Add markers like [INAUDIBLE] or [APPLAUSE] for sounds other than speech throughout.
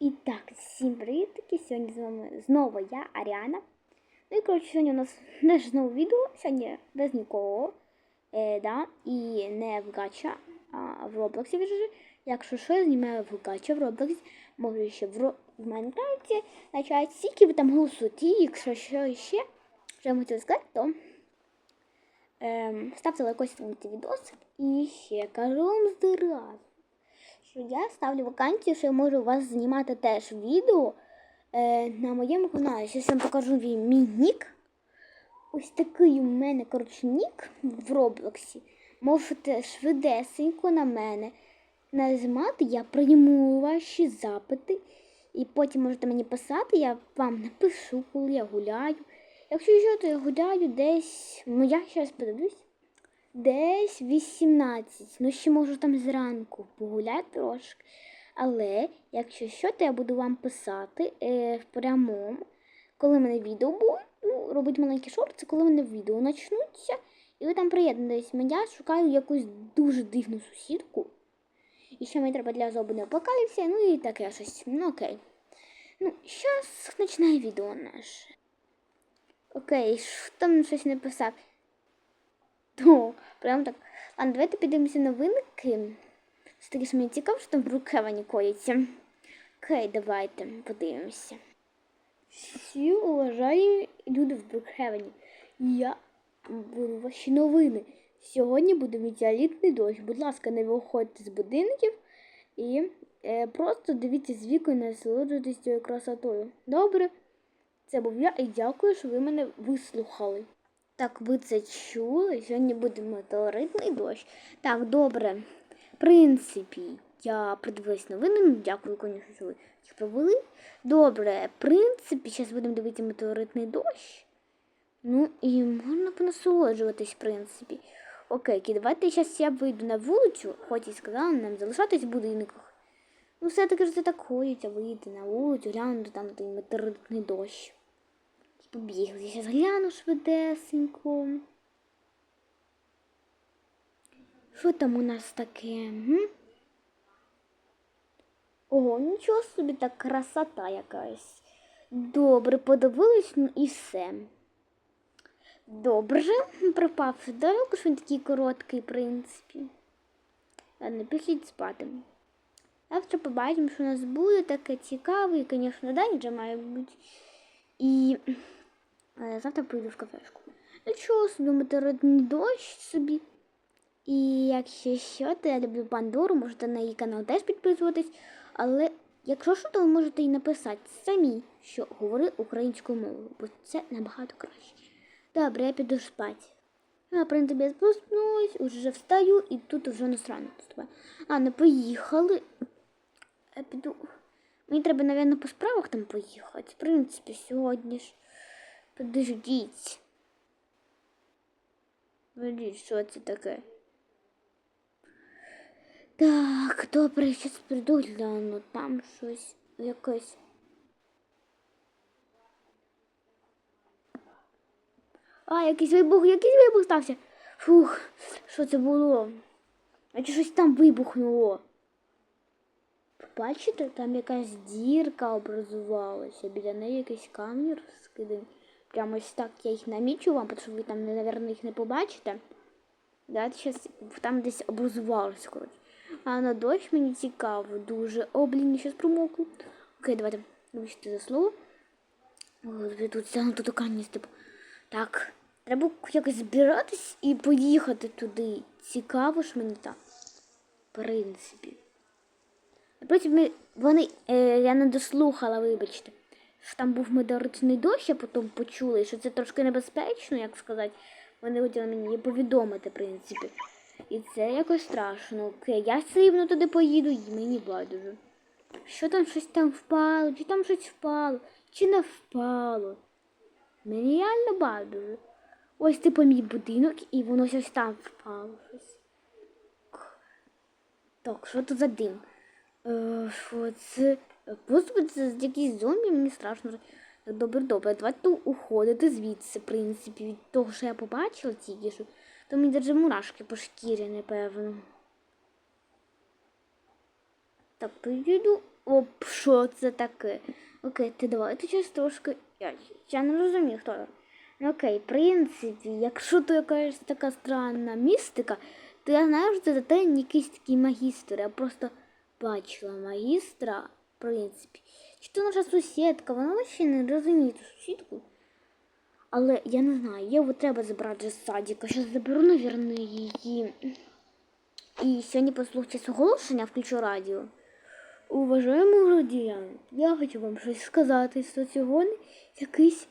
І так, всім привітки! Сьогодні з вами знову я, Аріана. Ну і коротше, сьогодні у нас [LAUGHS] теж знову відео, сьогодні без нікого. Е, да, і не в гача, а в Роблоксі вже. Якщо що, я знімаю в гача в Роблоксі, може ще в, Ро... в Майнкрафті. Значить, стільки ви там голосуєте, якщо що ще, що я можу сказати, то ем, ставте лайкос на цей відос. І ще кажу вам зразу що я ставлю вакансію, що я можу у вас знімати теж відео е, на моєму каналі. Зараз я вам покажу мій нік. Ось такий у мене коротше, нік в Роблоксі. Можете швидесенько на мене нажимати, я прийму ваші запити. І потім можете мені писати, я вам напишу, коли я гуляю. Якщо що, то я гуляю десь, ну я зараз подивлюсь. Десь 18. Ну, ще можу там зранку погуляти трошки. Але, якщо що, то я буду вам писати е, в прямому, коли мене відео буде. Ну, робити маленькі шорти, коли в мене відео почнуться. І ви там приєднуєтесь. Я шукаю якусь дуже дивну сусідку. І ще мені треба для зробити апокаліпсія, ну і таке щось. Ну окей. Ну, зараз починає відео наше. Окей, що там щось написав? О, прям так. Ладно, давайте підемо новинки. Все таки що мені цікаво, що там в Брукхевені коїться. Окей, давайте подивимося. Всі уважаємо люди в Брукхевені. Я буду ваші новини. Сьогодні буде метеоритний дощ. Будь ласка, не виходьте з будинків і е, просто дивіться з вікою, насолоджуйтесь цією красотою. Добре? Це був я і дякую, що ви мене вислухали. Так, ви це чули? Сьогодні буде метеоритний дощ. Так, добре. В принципі, я придивилась новини. Ну, дякую, звісно, що ви їх провели. Добре, в принципі, зараз будемо дивитися метеоритний дощ. Ну і можна понасолоджуватись, в принципі. Окей, давайте зараз я вийду на вулицю, хоч і сказала нам залишатись в будинках. Ну, все-таки ж це так ходять, а вийти на вулицю, глянути там той метеоритний дощ. Побігли. Я зараз гляну швидесенько. Що там у нас таке? Ого, нічого собі так красота якась. Добре, подивились, ну і все. Добре, пропав далеко, що він такий короткий, в принципі. Ладно, пішліть спати. Завтра побачимо, що у нас буде таке цікаве, і, звісно, день вже має бути. І завтра прийду в кафешку. Ну чого собі метеоритний дощ собі. І якщо що, то я люблю Пандору, можете на її канал теж підписуватись. Але якщо що, то ви можете і написати самі, що говори українською мовою, бо це набагато краще. Добре, я піду спати. Я, в принципі, я проснусь, уже встаю і тут вже насрано наступає. А, не поїхали. Я піду. Мені треба, мабуть, по справах там поїхати. В принципі, сьогодні ж. Подождіть. Подождіть, що це таке? Так, добре, зараз прийду гляну, там щось якесь. А, якийсь вибух, якийсь вибух стався. Фух, що це було? А чи щось там вибухнуло? Бачите, там якась дірка образувалася, біля неї якийсь камір скиданий. Прямо ось так я їх намічу вам, тому що ви там, мабуть, їх не побачите. Да, зараз там десь образувалося, коротше. А на дощ мені цікаво, дуже. О, блін, я зараз промоклю. Окей, давайте вибачте за слово. О, тут стягнуто до камні типу. Так, треба якось збиратись і поїхати туди. Цікаво ж мені так. В принципі. Потім вони, е, я не дослухала, вибачте що там був метеоритний дощ, а потім почули, що це трошки небезпечно, як сказати. Вони хотіли мені повідомити, в принципі. І це якось страшно. Окей, я все рівно туди поїду і мені байдуже. Що там щось там впало, чи там щось впало, чи не впало. Мені реально байдуже. Ось типу мій будинок і воно щось там впало. щось. Так, що тут за дим? Е, Що це? Це якісь зомбі, мені страшно. Добре, добре, давайте уходити звідси, в принципі, від того, що я побачила тільки що, то мені даже мурашки по шкірі, напевно. Так, підійду. Оп, що це таке? Окей, ти давайте зараз трошки. Я, я не розумію, хто. Ну, окей, в принципі, якщо то якась така странна містика, то я знаю, що це те якийсь такий магістр. Я просто бачила магістра, принципі. Чи то наша сусідка, вона взагалі не розуміє ту сусідку. Але я не знаю, Єву треба забрати з садика. Зараз заберу, навірно, її. І сьогодні послухайте оголошення, включу радіо. Уважаємо громадяни, я хочу вам щось сказати, що сьогодні якийсь,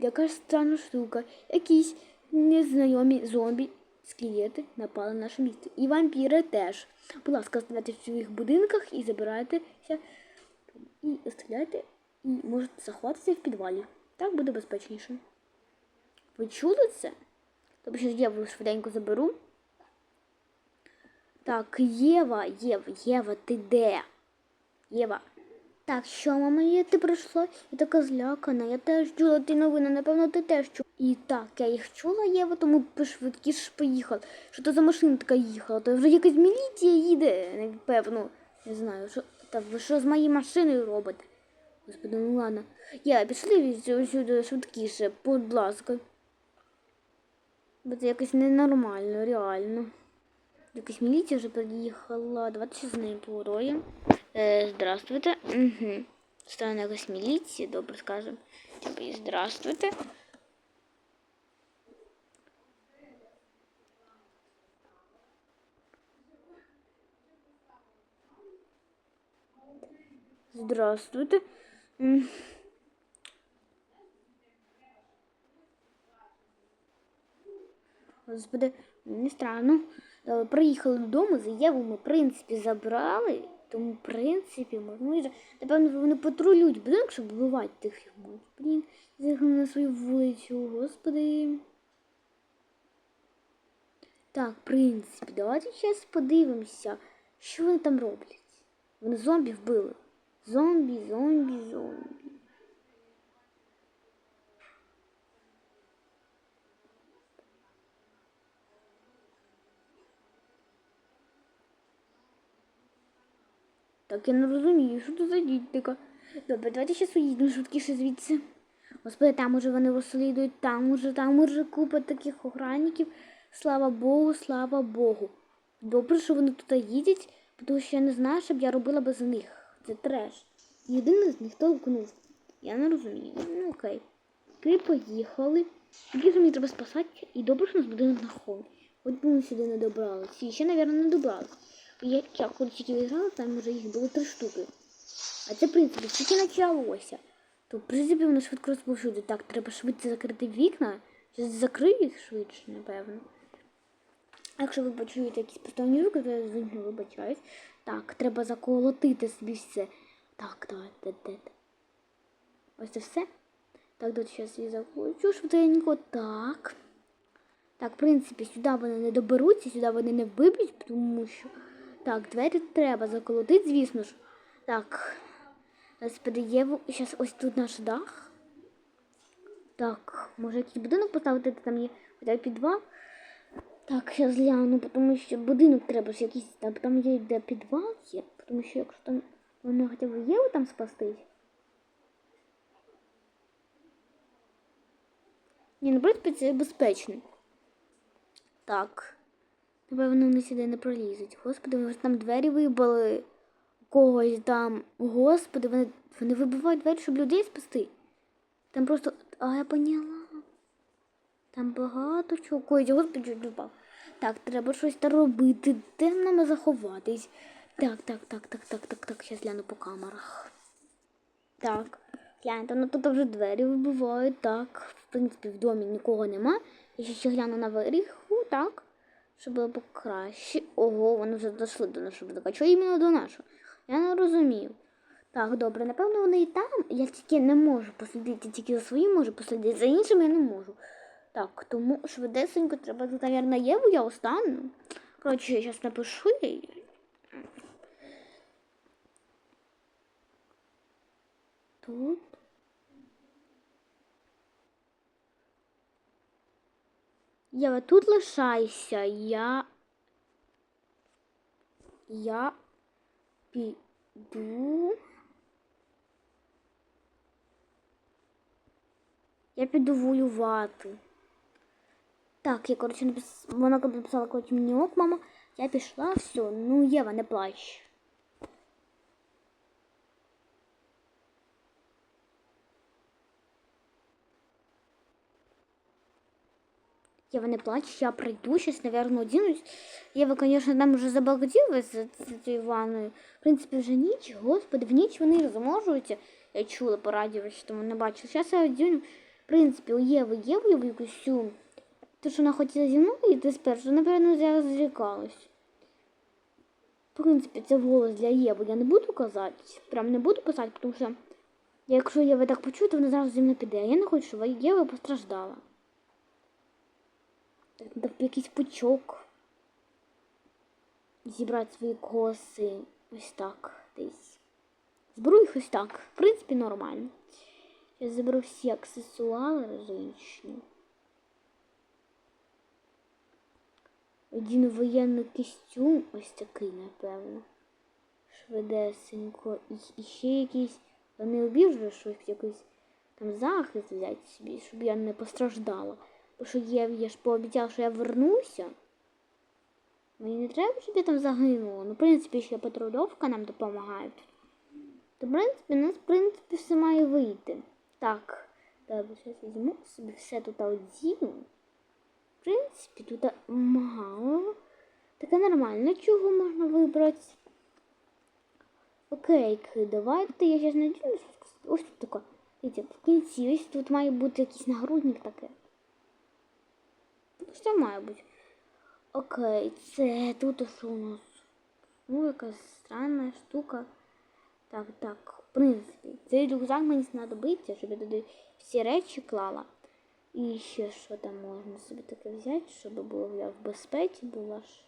якась странна штука, якісь незнайомі зомбі, скелети напали на наше місто. І вампіри теж. Будь ласка, ставайте в своїх будинках і забирайтеся, і стріляйте, і можете заховатися в підвалі. Так буде безпечніше. Ви чули це? Тобто я вас швиденько заберу. Так, Єва, Єва, Єва, ти де? Єва. Так, що, мама, є, ти прийшла? Я така злякана, я теж чула ті новини, напевно, ти теж чула. І так, я їх чула, Єва, тому швидкіше поїхала. Що то за машина така їхала? То вже якась міліція їде, напевно. Не знаю, що та ви що з моєю машиною робите? Господи, ну ладно. Я пішли сюди швидкіше, будь ласка. Бо це якось ненормально, реально. Якась міліція вже приїхала. Давайте з нею поговоримо. Е, здравствуйте. Угу. Стане якась міліція, добре скажемо. Типу, і здравствуйте. Здравствуйте. Господи, не странно. Е, Приїхали додому, заяву ми, в принципі, забрали. Тому, в принципі, можна вже. Напевно, вони патрулюють будинок, щоб вбивати тих фігурок. Блін, заїхали на свою вулицю, господи. Так, в принципі, давайте зараз подивимося, що вони там роблять. Вони зомбі вбили. Зомбі, зомбі, зомбі. Так я не розумію, що це за діть така. Добре, давайте ще уїдемо швидкіше звідси. Господи, там уже вони розслідують, там уже, там уже купа таких охранників. Слава Богу, слава Богу. Добре, що вони тут їдять, тому що я не знаю, що б я робила без них. Це треш. Єдиний з них толкнув. Я не розумію. Ну окей. Ти поїхали. Тоді мені треба спасати, і добре, що нас будинок на холм. Би ми сюди не добралися. І ще, мабуть, не добралися. Я, я тільки відграла, там вже їх було три штуки. А це, в принципі, тільки почалося. То, в принципі, воно швидко розповсюди. Так, треба швидше закрити вікна. Зараз закрию їх швидше, напевно. Якщо ви почуєте якісь посторонні звуки, то я звідно вибачаюсь. Так, треба заколотити собі все. Так, так, так, так. Ось це все. Так, тут зараз я заколочу швиденько. Так. Так, в принципі, сюди вони не доберуться, сюди вони не виб'ють, тому що. Так, двері треба заколотити, звісно ж. Так. Є зараз ось тут наш дах. Так, може якийсь будинок поставити, там є хоча підвал. Так, зараз гляну, тому що будинок треба ж якийсь там, там є де підвал є, тому що якщо там вони хоча б є там спастись. Ні, ну, в принципі, це безпечно. Так. Напевно, вони сюди не пролізуть. Господи, вони ж там двері вибили. Когось там. Господи, вони, вони вибивають двері, щоб людей спасти. Там просто. А я поняла. Там багато чого. Коїть, господи, чуть. Так, треба щось робити. Де нам заховатись? Так, так, так, так, так, так, так. Зараз гляну по камерах. Так. Гляньте, ну тут вже двері вибивають. Так. В принципі, в домі нікого нема. Я ще гляну на виріху, так. Щоб було покраще. Ого, вони вже дійшли до нашого будинку. Чого іменно до нашого? Я не розумію. Так, добре, напевно, вони і там. Я тільки не можу послідити, тільки за своїм можу послідити, за іншим я не можу. Так, тому швидесенько треба тут, мабуть, Єву, я остану. Коротше, я зараз напишу їй. Тут. Єва, тут лишайся. Я. Я піду. Я піду воювати. Так, я, коротше, напис... вона написала, коротше, мені ок, мама. Я пішла, все, ну Єва, не плач. Ева, не плачь, я пройду, сейчас, наверное, оденусь. Ева, конечно, нам уже заблагоділилась за цією ванною. В принципі, вже ніч, господи, в ніч вони розможуються. Я чула по радіо, що там не бачила. Зараз я одягну. В принципі, у Єви є бойовий костюм. Те, що вона хотіла зі мною йти спершу, напевно, зараз зрікалась. В принципі, це голос для Єви. Я не буду казати. Прям не буду писати, тому що якщо Єва так почує, то вона зараз зі мною піде. А я не хочу, щоб Єва постраждала. Треба якийсь пучок. Зібрати свої коси. Ось так десь. Зберу їх ось так. В принципі, нормально. Я заберу всі аксесуари жіночні. Один воєнний костюм, ось такий, напевно. Швидесенько. І, ще якийсь. Не обіжу щось якийсь там захист взяти собі, щоб я не постраждала. Бо що я, я ж пообіцяв, що я вернуся. Мені не треба, щоб я там загинула. Ну, в принципі, ще патрульовка нам допомагає. То, в принципі, у нас, в принципі, все має вийти. Так, добре, зараз візьму собі все тут одіну. В принципі, тут мало. Таке нормально, чого можна вибрати. Окей, давайте я зараз надіюсь. Ось тут таке. В кінці ось тут має бути якийсь нагрудник таке. Що має бути? Окей, це тут що у нас? Ну, якась странна штука. Так, так, в принципі, цей рюкзак мені знадобиться, щоб я туди всі речі клала. І ще що там можна собі таке взяти, щоб було я в безпеці була ж.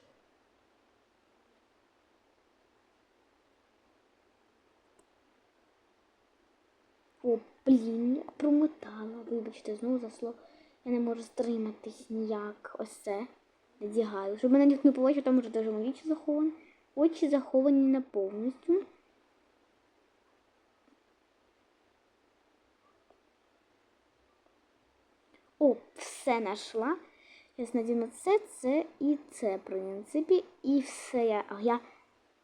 О, блін, промотала. Вибачте, знову за слово. Я не можу стриматись ніяк. Ось це. Надягаю. Щоб мене ніхто не побачив, там вже даже мої очі заховані. Очі заховані не повністю. О, все знайшла. Зараз надіну це, це і це, в принципі. І все. Я, я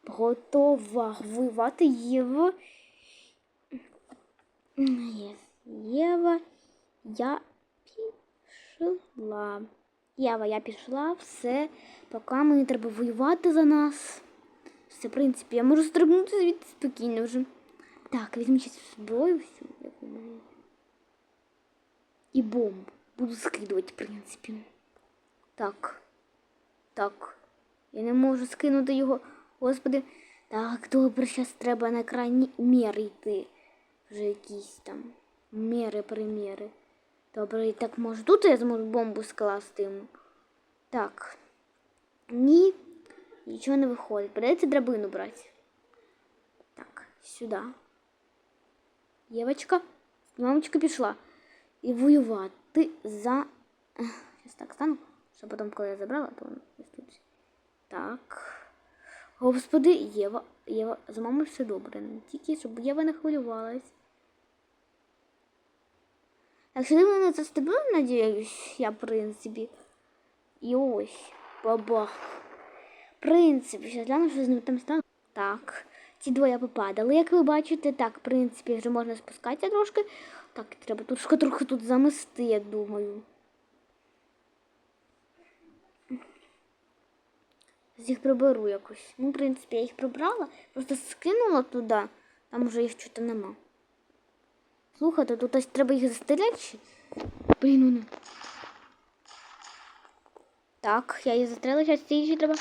готова воювати Єва. Єс. Єва. Я пішла. Єва, я пішла, все. Поки мені треба воювати за нас. Все, в принципі, я можу стрибнути звідти спокійно вже. Так, візьму зараз зброю всю, як у мене. І бомбу. Буду скидувати, в принципі. Так. Так. Я не можу скинути його. Господи. Так, добре, зараз треба на крайні міри йти. Вже якісь там міри, приміри. Добре, і так може тут я зможу бомбу скласти йому. Так. Ні. Нічого не виходить. Придеться драбину брати. Так, сюди. Євочка. Мамочка пішла. І воювати За. Зараз так стану, щоб потім, коли я забрала, то ось тут. Так. Господи, Єва, Єва, за мамою все добре. Тільки, щоб Єва не хвилювалась. Так, сюди мене застебили, надіюсь, я, в принципі. І ось, бабах. В принципі, зараз гляну, що з ним там стало. Так, ці двоє попадали, як ви бачите. Так, в принципі, вже можна спускатися трошки. Так, треба тут трохи тут замести, я думаю. З їх приберу якось. Ну, в принципі, я їх прибрала, просто скинула туди, там вже їх чого нема. Слухайте, тут ось треба їх застріляти. Блін, ну. Так, я їх застрелила, зараз ці ще треба.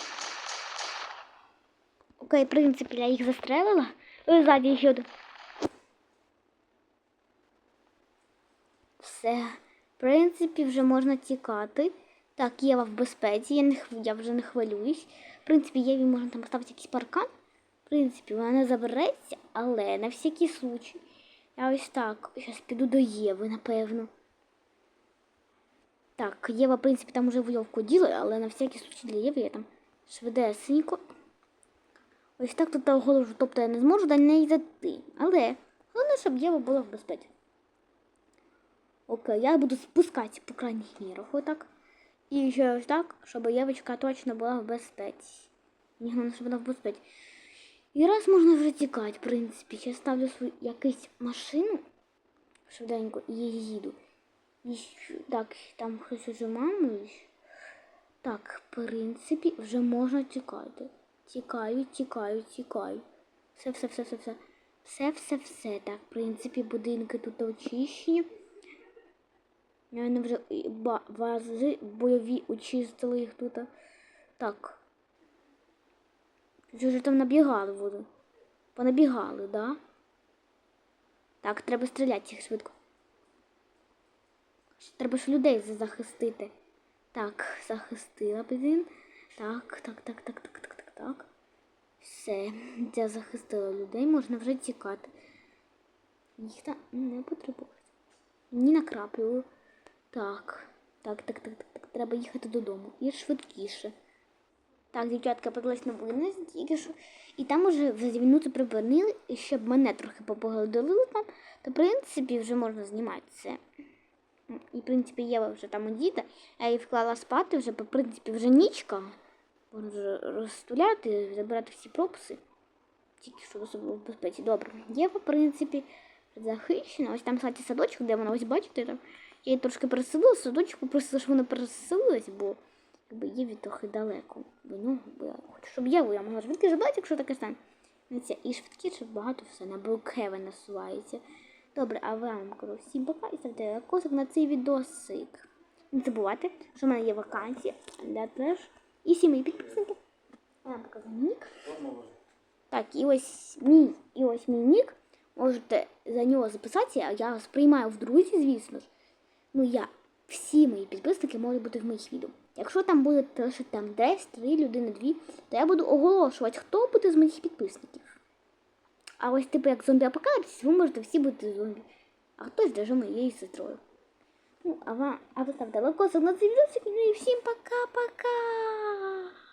Окей, в принципі, я їх застрелила. Ой, ззаді ще один. Все. В принципі, вже можна тікати. Так, Єва в безпеці, я, не, я вже не хвилююсь. В принципі, Єві можна там поставити якийсь паркан. В принципі, вона не забереться, але на всякий случай. Я ось так. Зараз піду до Єви, напевно. Так, Єва, в принципі, там уже войовку діла, але на всякий случай для Єви я там швидесенько. Ось так тут голову, тобто я не зможу до неї зайти. Але головне, щоб Єва була в безпеці. Окей, я буду спускатися по крайніх мірах, отак. І ще ось так, щоб Євочка точно була в безпеці. Мені головне, щоб вона в безпеці. І раз можна вже тікати, в принципі. Я ставлю свою якусь машину швиденько і їду. І так, там хтось уже мамою. Так, в принципі, вже можна тікати. Тікаю, тікаю, тікаю. Все, все, все, все, все. Все, все, все. Так, в принципі, будинки тут очищені. Наверно, вже вази бойові очистили їх тут. Так. Вже там набігали воду. Понабігали, да? Так, треба стріляти їх швидко. Треба ж людей захистити. Так, захистила блін. Так, так, так, так, так, так, так, так. Все, я захистила людей, можна вже тікати. Їх там не потребує. Ні накраплюю. Так, так, так, так, так, так. Треба їхати додому. І швидкіше. Так, дівчатка подалась на винес тільки що. І там уже за минуту припинили, і щоб мене трохи попоголодили там, то в принципі вже можна знімати це. І в принципі Єва вже там одіта, я її вклала спати, вже, в принципі, вже нічка. Можна вже розстуляти, забирати всі пропуси. Тільки щоб особливо в безпеці. Добре. Єва, в принципі, захищена. Ось там, кстати, садочок, де вона ось бачите, там. Я її трошки переселила, садочок попросила, щоб вона переселилась, бо якби Єві трохи далеко до нього, бо я хочу, щоб Єву я могла швидко забрати, якщо таке стане. Ну, І швидкіше багато все на Брукхевен насувається. Добре, а вам кажу всім пока і ставте лайкосик на цей відосик. Не забувайте, що в мене є вакансія для теж. І всі мої підписники. Я вам показую нік. Так, і ось мій, і ось мій нік. Можете за нього записатися, а я вас приймаю в друзі, звісно ж. Ну я, всі мої підписники можуть бути в моїх відео. Якщо там буде лише там десь три людини, дві, то я буду оголошувати, хто буде з моїх підписників. А ось типу як зомбі апокаліпсис, ви можете всі бути зомбі. А хтось даже моєю сестрою. Ну, а вам, а ви ставте лайкосик на цей і всім пока-пока!